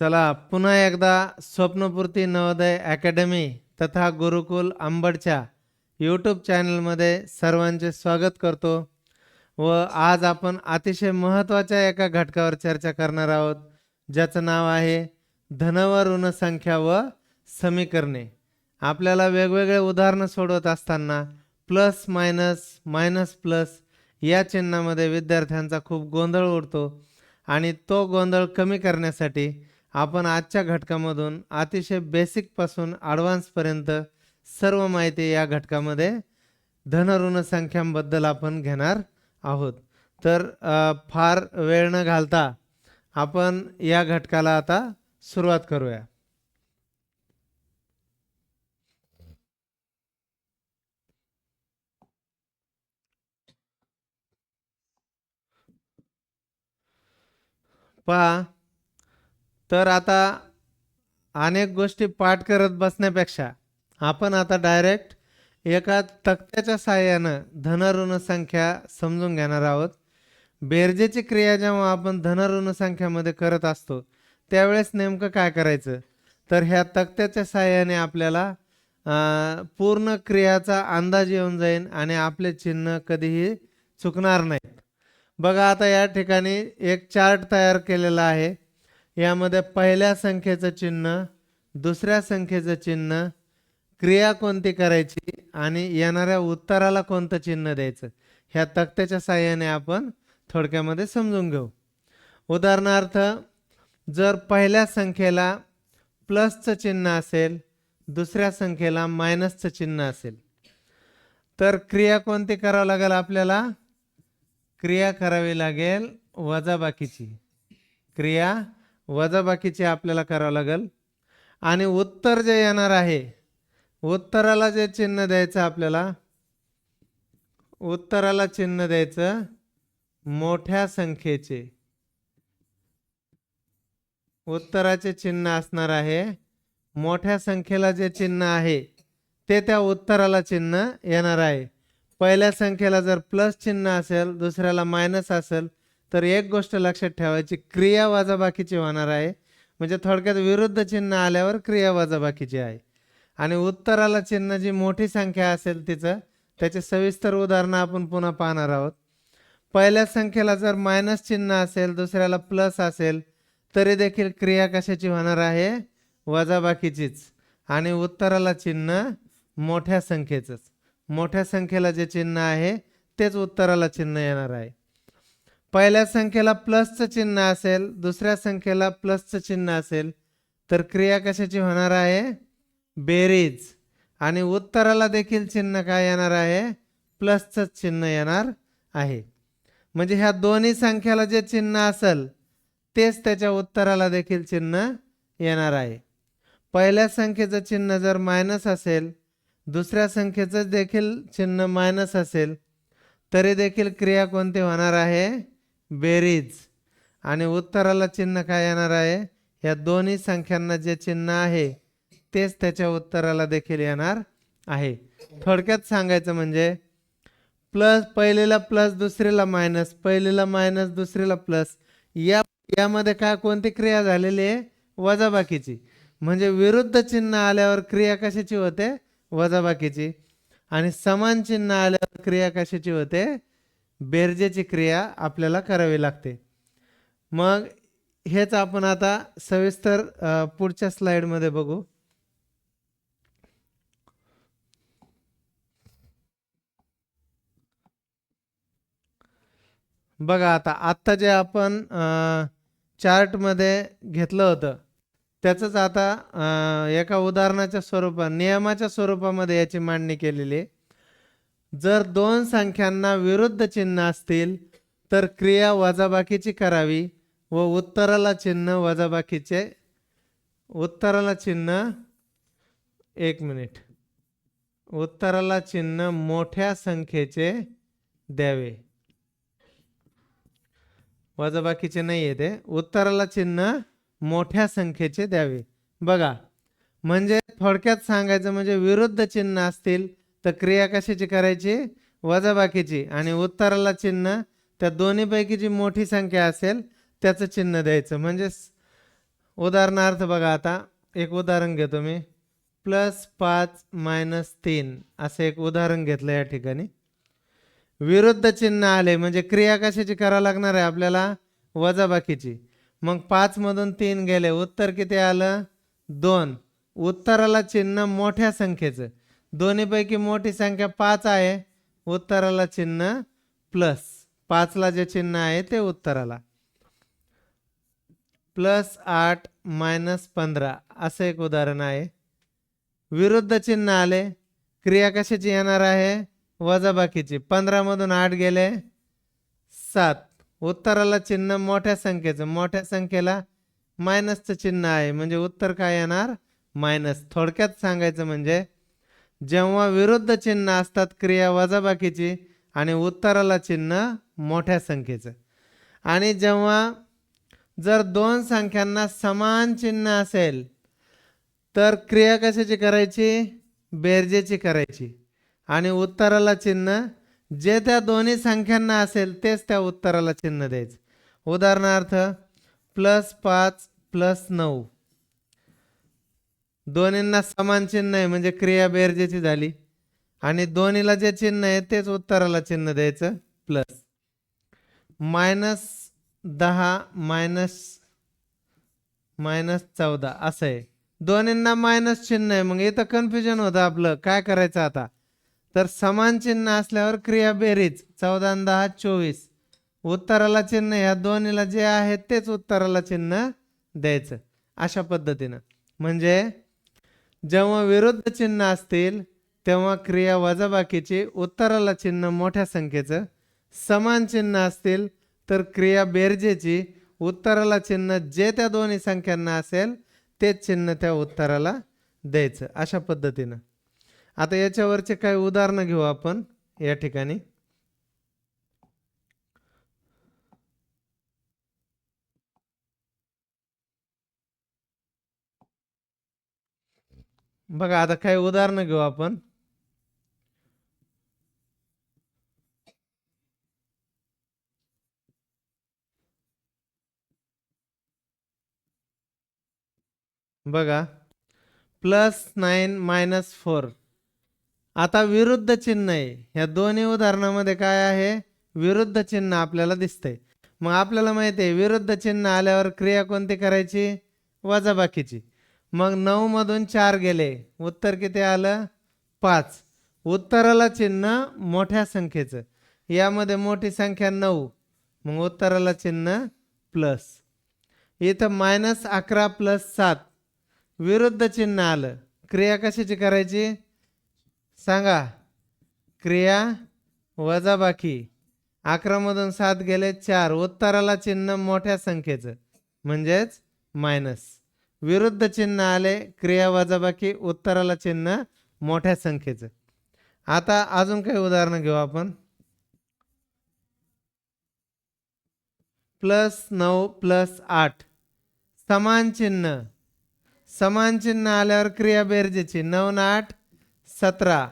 चला पुन्हा एकदा स्वप्नपूर्ती नवोदय अकॅडमी तथा गुरुकुल आंबडच्या यूट्यूब चॅनलमध्ये सर्वांचे स्वागत करतो व आज आपण अतिशय महत्त्वाच्या एका घटकावर चर्चा करणार आहोत ज्याचं नाव आहे धन व ऋणसंख्या व समीकरणे. आपल्याला वेगवेगळे उदाहरणं सोडवत असताना प्लस मायनस मायनस प्लस या चिन्हामध्ये विद्यार्थ्यांचा खूप गोंधळ उडतो आणि तो गोंधळ कमी करण्यासाठी आपण आजच्या घटकामधून अतिशय बेसिकपासून ॲडव्हान्सपर्यंत सर्व माहिती या घटकामध्ये धनऋण संख्यांबद्दल आपण घेणार आहोत. तर फार वेळ न घालता आपण या घटकाला आता सुरुवात करूया. पहा तर आता अनेक गोष्टी पाठ करत बसण्यापेक्षा आपण आता डायरेक्ट एका तक्त्याच्या साह्यानं धन संख्या समजून घेणार आहोत. बेरजेची क्रिया जेव्हा आपण धन संख्यामध्ये करत असतो त्यावेळेस नेमकं काय करायचं? तर ह्या तक्त्याच्या साह्याने आपल्याला पूर्ण क्रियाचा अंदाज येऊन जाईल आणि आपले चिन्ह कधीही चुकणार नाहीत. बघा आता या ठिकाणी एक चार्ट तयार केलेला आहे. यामध्ये पहिल्या संख्येचं चिन्ह दुसऱ्या संख्येचं चिन्ह क्रिया कोणती करायची आणि येणाऱ्या उत्तराला कोणतं चिन्ह द्यायचं? ह्या तक्त्याच्या साह्याने आपण थोडक्यामध्ये समजून घेऊ. उदाहरणार्थ जर पहिल्या संख्येला प्लसचं चिन्ह असेल दुसऱ्या संख्येला मायनसचं चिन्ह असेल. तर क्रिया कोणती करावं लागेल आपल्याला? क्रिया करावी लागेल वजाबाकीची. क्रिया वजाबाकीचे आपल्याला करावं लागेल. आणि उत्तर जे येणार आहे उत्तराला जे चिन्ह द्यायचं आपल्याला उत्तराला चिन्ह द्यायचं मोठ्या संख्येचे. उत्तराचे चिन्ह असणार आहे मोठ्या संख्येला जे चिन्ह आहे ते त्या उत्तराला चिन्ह येणार आहे. पहिल्या संख्येला जर प्लस चिन्ह असेल दुसऱ्याला मायनस असेल तर एक गोष्ट लक्षात ठेवायची क्रिया वजाबाकीची होणार आहे. म्हणजे थोडक्यात विरुद्ध चिन्ह आल्यावर क्रिया वजाबाकीची आहे. आणि उत्तराला चिन्ह जी मोठी संख्या असेल तिचं त्याचे सविस्तर उदाहरणं आपण पुन्हा पाहणार आहोत. पहिल्या संख्येला जर मायनस चिन्ह असेल दुसऱ्याला प्लस असेल तरी देखील क्रिया कशाची होणार आहे? वजाबाकीचीच. आणि उत्तराला चिन्ह मोठ्या संख्येचंच. मोठ्या संख्येला जे चिन्ह आहे तेच उत्तराला चिन्ह येणार आहे. पहिल्या संख्येला प्लसचं चिन्ह असेल दुसऱ्या संख्येला प्लसचं चिन्ह असेल तर क्रिया कशाची होणार आहे? बेरीज. आणि उत्तराला देखील चिन्ह काय येणार आहे? प्लसचंच चिन्ह येणार आहे. म्हणजे ह्या दोन्ही संख्याला जे चिन्ह असेल तेच त्याच्या उत्तराला देखील चिन्ह येणार आहे. पहिल्या संख्येचं चिन्ह जर मायनस असेल दुसऱ्या संख्येचं देखील चिन्ह मायनस असेल तरी देखील क्रिया कोणती होणार आहे? बेरीज. आणि उत्तराला चिन्ह काय येणार आहे? या दोन्ही संख्यांना जे चिन्ह आहे तेच त्याच्या उत्तराला देखील येणार आहे. थोडक्यात सांगायचं म्हणजे प्लस पहिलेला प्लस दुसरीला मायनस पहिलेला मायनस दुसरीला प्लस. या यामध्ये काय कोणती क्रिया झालेली आहे? वजाबाकीची. म्हणजे विरुद्ध चिन्ह आल्यावर क्रिया कशाची होते? वजाबाकीची. आणि समान चिन्ह आल्यावर क्रिया कशाची होते? बेरजेची क्रिया आपल्याला करावी लागते. मग हेच आपण आता सविस्तर पुढच्या स्लाइडमध्ये बघू. बघा आता आत्ता जे आपण चार्टमध्ये घेतलं होतं त्याचंच आता एका उदाहरणाच्या स्वरूपात नियमाच्या स्वरूपामध्ये याची मांडणी केलेली आहे. जर दोन संख्यांना विरुद्ध चिन्ह असतील तर क्रिया वजाबाकीची करावी व उत्तराला चिन्ह वजाबाकीचे उत्तराला चिन्ह एक मिनिट. उत्तराला चिन्ह मोठ्या संख्येचे द्यावे. वजाबाकीचे नाही आहे ते. उत्तराला चिन्ह मोठ्या संख्येचे द्यावे. बघा म्हणजे थोडक्यात सांगायचं म्हणजे विरुद्ध चिन्ह असतील तर क्रिया कशाची करायची? वजाबाकीची. आणि उत्तराला चिन्ह त्या दोन्हीपैकी जी मोठी संख्या असेल त्याचं चिन्ह द्यायचं. म्हणजेच उदाहरणार्थ बघा आता एक उदाहरण घेतो मी. प्लस पाच मायनस तीन असं एक उदाहरण घेतलं या ठिकाणी. विरुद्ध चिन्ह आले म्हणजे क्रिया कशाची करावं लागणार आहे आपल्याला? वजाबाकीची. मग पाचमधून तीन गेले उत्तर किती आलं? दोन. उत्तराला चिन्ह मोठ्या संख्येचं. दोन्हीपैकी मोठी संख्या पाच आहे. उत्तराला चिन्ह प्लस. पाचला जे चिन्ह आहे ते उत्तराला. प्लस आठ मायनस पंधरा. असं एक उदाहरण आहे. विरुद्ध चिन्ह आले. क्रिया कशाची येणार आहे? वजाबाकीची. पंधरामधून आठ गेले. सात. उत्तराला चिन्ह मोठ्या संख्येचं. मोठ्या संख्येला मायनसचं चिन्ह आहे. म्हणजे उत्तर काय येणार? मायनस. थोडक्यात सांगायचं म्हणजे जेव्हा विरुद्ध चिन्ह असतात क्रिया वजाबाकीची आणि उत्तराला चिन्ह मोठ्या संख्येचं. आणि जेव्हा जर दोन संख्यांना समान चिन्ह असेल तर क्रिया कशाची करायची? बेरजेची करायची. आणि उत्तराला चिन्ह जे त्या दोन्ही संख्यांना असेल तेच त्या उत्तराला चिन्ह द्यायचं. उदाहरणार्थ प्लस पाच प्लस नऊ. दोन्हींना समान चिन्ह आहे म्हणजे क्रिया बेरजेची झाली. आणि दोन्हीला जे चिन्ह आहे तेच उत्तराला चिन्ह द्यायचं प्लस मायनस दहा मायनस मायनस चौदा असं आहे. दोन्हींना मायनस चिन्ह आहे मग इथं कन्फ्युजन होतं आपलं काय करायचं आता? तर समान चिन्ह असल्यावर क्रिया बेरीज चौदा दहा चोवीस. उत्तराला चिन्ह ह्या दोन्हीला जे आहे तेच उत्तराला चिन्ह द्यायचं. अशा पद्धतीनं. म्हणजे जेव्हा विरुद्ध चिन्ह असतील तेव्हा क्रिया वजाबाकीची उत्तराला चिन्ह मोठ्या संख्येचं. समान चिन्ह असतील तर क्रिया बेरजेची उत्तराला चिन्ह जे त्या दोन्ही संख्यांना असेल तेच चिन्ह त्या उत्तराला द्यायचं. अशा पद्धतीनं. आता याच्यावरचे काही उदाहरणं घेऊ आपण. या ठिकाणी बघा आता काही उदाहरणं घेऊ आपण. बघा प्लस नाईन मायनस फोर. आता विरुद्ध चिन्ह आहे. ह्या दोन्ही उदाहरणामध्ये काय आहे? विरुद्ध चिन्ह आपल्याला दिसतंय. मग आपल्याला माहिती आहे विरुद्ध चिन्ह आल्यावर क्रिया कोणती करायची? वजाबाकीची. मग नऊ मधून चार गेले. उत्तर किती आलं? पाच. उत्तराला चिन्ह मोठ्या संख्येचं. यामध्ये मोठी संख्या नऊ. मग उत्तराला चिन्ह प्लस. इथं मायनस अकरा प्लस सात. विरुद्ध चिन्ह आलं. क्रिया कशाची करायची? सांगा. क्रिया वजाबाकी अकरामधून सात गेले चार. उत्तराला चिन्ह मोठ्या संख्येचं. म्हणजेच मायनस. विरुद्ध चिन्ह आले क्रिया वजाबाकी उत्तराला चिन्ह मोठ्या संख्येचं. आता अजून काही उदाहरणं घेऊ आपण. प्लस नऊ प्लस आठ. समान चिन्ह. समान चिन्ह आल्यावर क्रिया बेरजेची. नऊ न आठ सतरा.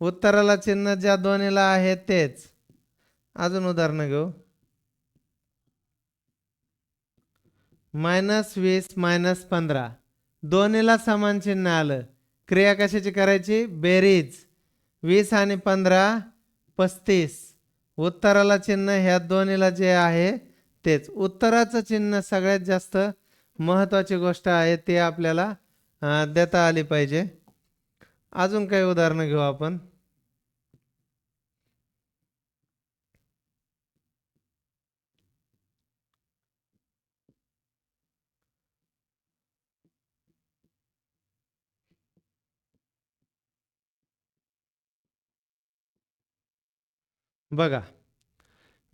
उत्तराला चिन्ह ज्या दोन्हीला आहे तेच. अजून उदाहरणं घेऊ. मायनस वीस मायनस पंधरा. दोन्हीला समान चिन्ह आलं. क्रिया कशाची करायची? बेरीज. वीस आणि पंधरा पस्तीस. उत्तराला चिन्ह ह्या दोन्हीला जे आहे तेच. उत्तराचं चिन्ह सगळ्यात जास्त महत्त्वाची गोष्ट आहे ती आपल्याला देता आली पाहिजे. अजून काही उदाहरणं घेऊ आपण. बघा.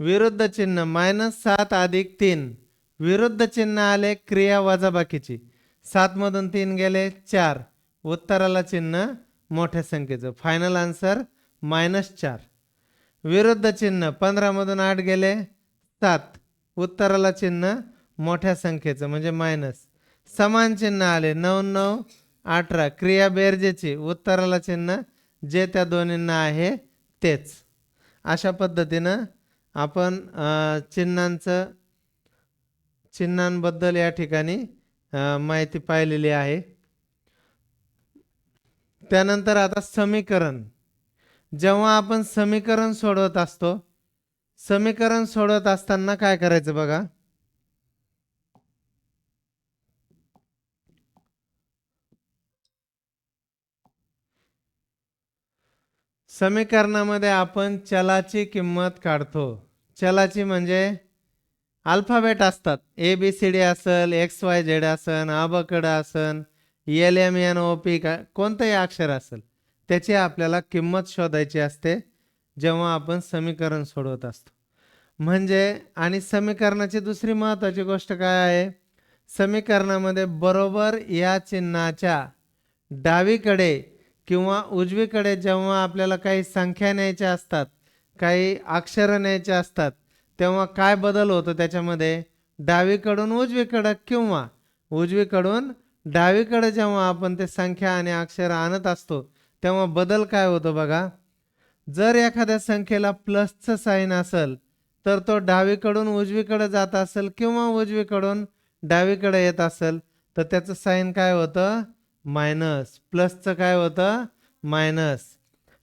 विरुद्ध चिन्ह मायनस सात अधिक तीन. विरुद्ध चिन्ह आले क्रिया वजाबाकीची सातमधून तीन गेले चार. उत्तराला चिन्ह मोठ्या संख्येचं. फायनल आन्सर मायनस चार. विरुद्ध चिन्ह पंधरामधून आठ गेले सात. उत्तराला चिन्ह मोठ्या संख्येचं म्हणजे मायनस समान चिन्ह आले नऊ नऊ अठरा. क्रिया बेरजेची. उत्तराला चिन्ह जे त्या दोन्हींना आहे तेच. अशा पद्धतीनं आपण चिन्हांचं चिन्हांबद्दल या ठिकाणी माहिती पाहिलेली आहे. त्यानंतर आता समीकरण. जेव्हा आपण समीकरण सोडवत असतो समीकरण सोडवत असताना काय करायचं बघा? समीकरणामध्ये आपण चलाची किंमत काढतो. चलाची म्हणजे अल्फाबेट असतात. ए बी सी डी असेल एक्स वाय झेड असन आबकड असन L M N O P का कोणतंही अक्षर असेल त्याची आपल्याला किंमत शोधायची असते जेव्हा आपण समीकरण सोडवत असतो. म्हणजे आणि समीकरणाची दुसरी महत्त्वाची गोष्ट काय आहे? समीकरणामध्ये बरोबर या चिन्हाच्या डावीकडे किंवा उजवीकडे जेव्हा आपल्याला काही संख्या न्यायच्या असतात काही अक्षरं न्यायचे असतात तेव्हा काय बदल होतो त्याच्यामध्ये? डावीकडून उजवीकडं किंवा उजवीकडून डावीकडे जेव्हा आपण ते संख्या आणि अक्षर आणत असतो तेव्हा बदल काय होतो बघा? जर एखाद्या संख्येला प्लसचं साईन असेल तर तो डावीकडून उजवीकडे जात असेल किंवा उजवीकडून डावीकडे येत असेल तर त्याचं साईन काय होतं? मायनस. प्लसचं काय होतं? मायनस.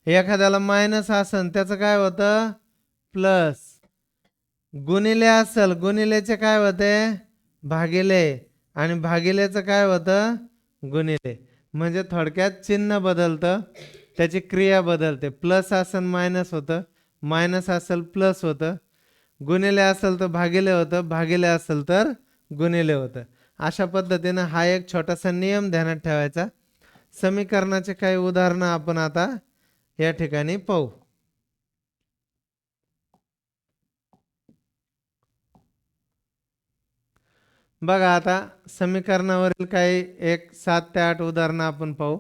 एखाद्याला मायनस असन त्याचं काय होतं? प्लस. गुणिले असेल गुणिलेचे काय होते? भागिले. आणि भागिलेचं काय होतं? गुणिले. म्हणजे थोडक्यात चिन्ह बदलतं त्याची क्रिया बदलते. प्लस असेल मायनस होतं. मायनस असेल प्लस होतं. गुणिले असेल तर भागिले होतं भागिले असेल तर गुणिले होतं. अशा पद्धतीनं हा एक छोटासा नियम ध्यानात ठेवायचा. समीकरणाचे काही उदाहरणं आपण आता या ठिकाणी पाहू. बघा आता समीकरणावरील काही एक सात ते आठ उदाहरणं आपण पाहू.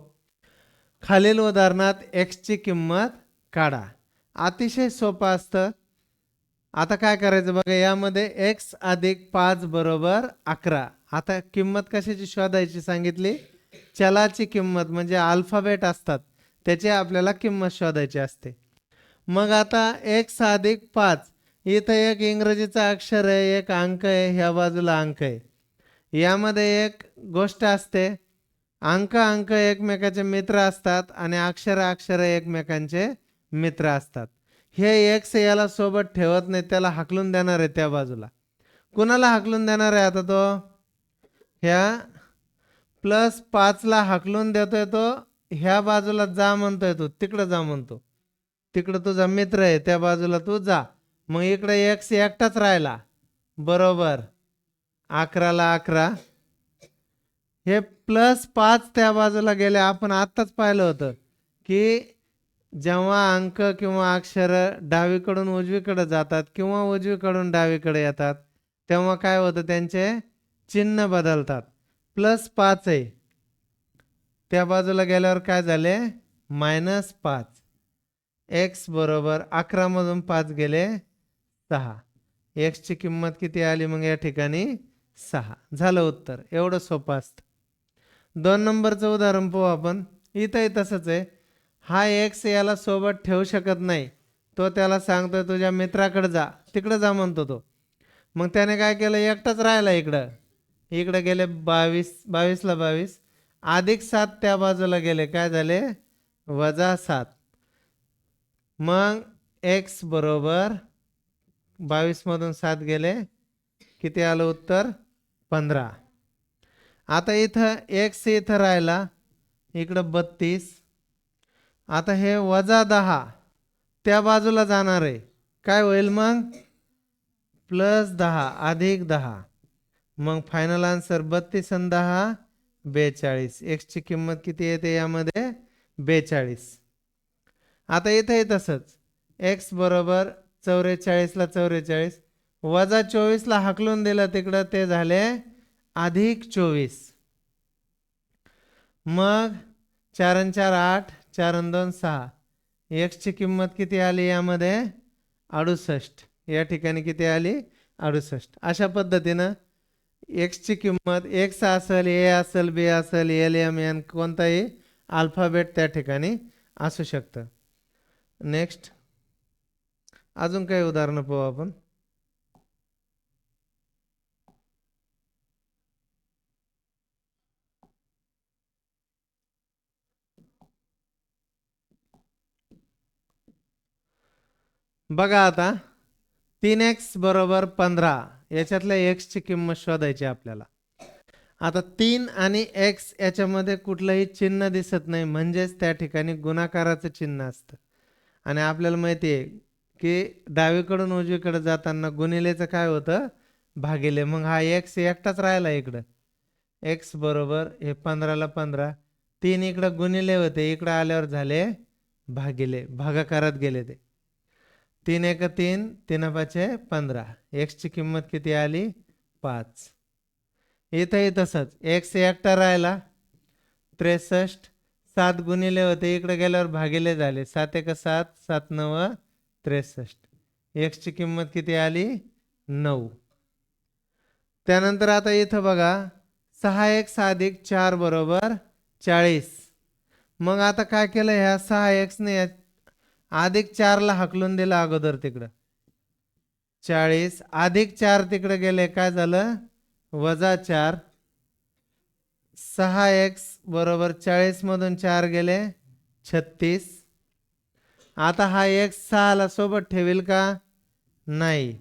खालील उदाहरणात एक्सची किंमत काढा. अतिशय सोपं असतं. आता काय करायचं बघा यामध्ये एक्स अधिक पाच बरोबर अकरा. आता किंमत कशाची शोधायची सांगितली? चलाची किंमत म्हणजे अल्फाबेट असतात. त्याची आपल्याला किंमत शोधायची असते. मग आता एक साधिक पाच. इथं एक इंग्रजीचा अक्षर आहे एक अंक आहे ह्या बाजूला अंक आहे. यामध्ये एक गोष्ट असते. अंक अंक एकमेकाचे मित्र असतात आणि अक्षर अक्षर एकमेकांचे मित्र असतात. हे एक्स याला सोबत ठेवत नाही त्याला हाकलून देणार आहे त्या बाजूला. कुणाला हाकलून देणार आहे आता तो? ह्या प्लस पाचला हाकलून देतोय तो ह्या बाजूला जा म्हणतोय तो तिकडं जा म्हणतो. तिकडं तुझा मित्र आहे त्या बाजूला तू जा. मग इकडे एक्स एकटाच राहिला. बरोबर. अकराला अकरा. हे प्लस पाच त्या बाजूला गेले आपण आत्ताच पाहिलं होतं की जेव्हा अंक किंवा अक्षर डावीकडून उजवीकडे जातात किंवा उजवीकडून डावीकडे येतात तेव्हा काय होतं त्यांचे? चिन्ह बदलतात. प्लस पाच आहे. त्या बाजूला गेल्यावर काय झाले? मायनस पाच. एक्स बरोबर अकरामधून पाच गेले सहा. एक्सची किंमत किती आली मग या ठिकाणी? सहा. झालं उत्तर. एवढं सोपं असतं. दोन नंबरचं उदाहरण पाहू आपण. इथंही तसंच आहे. हा एक्स याला सोबत ठेवू शकत नाही. तो त्याला सांगतोय तुझ्या मित्राकडे जा. तिकडं जा म्हणतो तो. मग त्याने काय केलं? एकटाच राहिला इकडं. इकडं गेले बावीस बावीसला बावीस. अधिक सात त्या बाजूला गेले. काय झाले? वजा सात. मग एक्स बरोबर बावीसमधून सात गेले. किती आलं उत्तर? पंधरा. आता इथं एक्स इथं राहिला. इकडं बत्तीस. आता हे वजा दहा त्या बाजूला जाणार आहे. काय होईल मग? प्लस दहा अधिक दहा. मग फायनल आन्सर बत्तीस आणि दहा बेचाळीस. एक्सची किंमत किती येते यामध्ये? बेचाळीस. आता इथंही तसंच. एक्स बरोबर चौवेचाळीसला चौवेचाळीस वजा चोवीसला हाकलून दिलं तिकडं ते झाले अधिक चोवीस. मग चार आणि चार आठ चार आणि दोन सहा. एक्सची किंमत किती आली यामध्ये? अडुसष्ट. या ठिकाणी किती आली? अडुसष्ट. अशा पद्धतीनं एक्सची किंमत एक्स असेल ए असेल बी असेल एल एम एन कोणताही अल्फाबेट त्या ठिकाणी असू शकतं. नेक्स्ट अजून काही उदाहरणं पाहू आपण. बघा आता तीन एक्स बरोबर पंधरा. याच्यातल्या एक्सची किंमत शोधायची आपल्याला. आता तीन आणि एक्स याच्यामध्ये कुठलंही चिन्ह दिसत नाही म्हणजेच त्या ठिकाणी गुणाकाराचं चिन्ह असतं. आणि आपल्याला माहिती आहे की डावीकडून उजवीकडे जाताना गुणिलेचं काय होतं? भागिले. मग हा एक्स एकटाच राहिला इकडं. एक्स बरोबर हे पंधराला पंधरा. तीन इकडं गुणिले होते इकडं आल्यावर झाले भागिले. भागाकारात गेले ते. तीन एक तीन तीन पाचे पंधरा. एक्सची किंमत किती आली? पाच. इथंही तसंच एक्स एकटा राहिला. त्रेसष्ट. सात गुणिले होते. इकडे गेल्यावर भागिले झाले. सात एक सात सात नव त्रेसष्ट. एक्सची किंमत किती आली? नऊ. त्यानंतर आता इथं बघा. सहा एक साधिक चार बरोबर चाळीस. मग आता काय केलं ह्या सहा एक्सने अधिक चारला हकलून दिलं अगोदर तिकडं. चाळीस अधिक चार तिकडे गेले काय झालं? वजा चार. सहा एक्स बरोबर चाळीसमधून चार गेले छत्तीस. आता हा एक्स सहाला सोबत ठेवील का? नाही.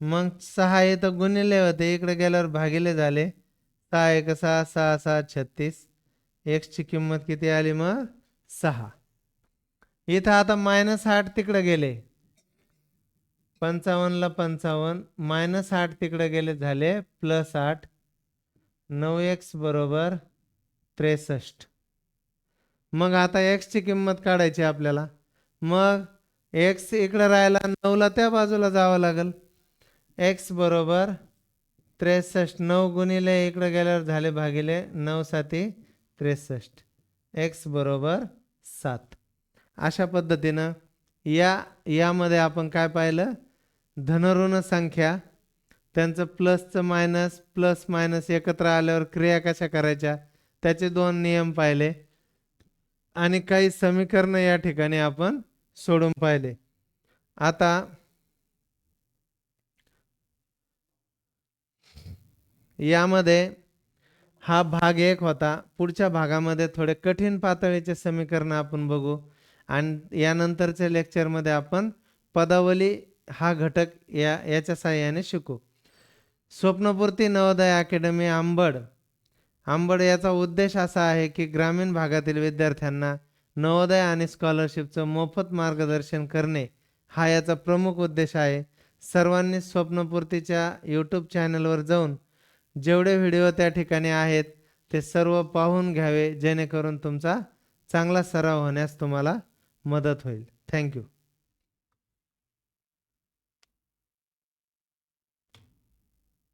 मग सहा इथं गुणिले होते इकडे गेल्यावर भागिले झाले. सहा एक सहा सहा सहा छत्तीस. एक्सची किंमत किती आली मग? सहा. इथं आता मायनस आठ तिकडं गेले. पंचावन्नला पंचावन्न मायनस आठ तिकडे गेले झाले प्लस आठ नऊ एक्स बरोबर त्रेसष्ट. मग आता एक्सची किंमत काढायची आपल्याला. मग एक्स इकडं राहायला नऊला त्या बाजूला जावं लागेल. एक्स बरोबर त्रेसष्ट नऊ गुणिले इकडं गेल्यावर झाले भागिले नऊ साती त्रेसष्ट. एक्स बरोबर सात. अशा पद्धतीनं या यामध्ये आपण काय पाहिलं? धनऋण संख्या. त्यांचं प्लसचं मायनस प्लस मायनस एकत्र आल्यावर क्रिया कशा करायच्या? त्याचे दोन नियम पाहिले. आणि काही समीकरणं या ठिकाणी आपण सोडून पाहिले. आता यामध्ये हा भाग एक होता. पुढच्या भागामध्ये थोडे कठीण पातळीचे समीकरण आपण बघू. आणि यानंतरच्या लेक्चरमध्ये आपण पदावली हा घटक या याच्या सहाय्याने शिकू. स्वप्नपूर्ती नवोदय अकॅडमी आंबड. आंबड याचा उद्देश असा आहे की ग्रामीण भागातील विद्यार्थ्यांना नवोदय आणि स्कॉलरशिपचं मोफत मार्गदर्शन करणे हा याचा प्रमुख उद्देश आहे. सर्वांनी स्वप्नपूर्तीच्या यूट्यूब चॅनलवर जाऊन जेवढे व्हिडिओ त्या ठिकाणी आहेत ते सर्व पाहून घ्यावे जेणेकरून तुमचा चांगला सराव होण्यास तुम्हाला मदत होईल. थँक्यू.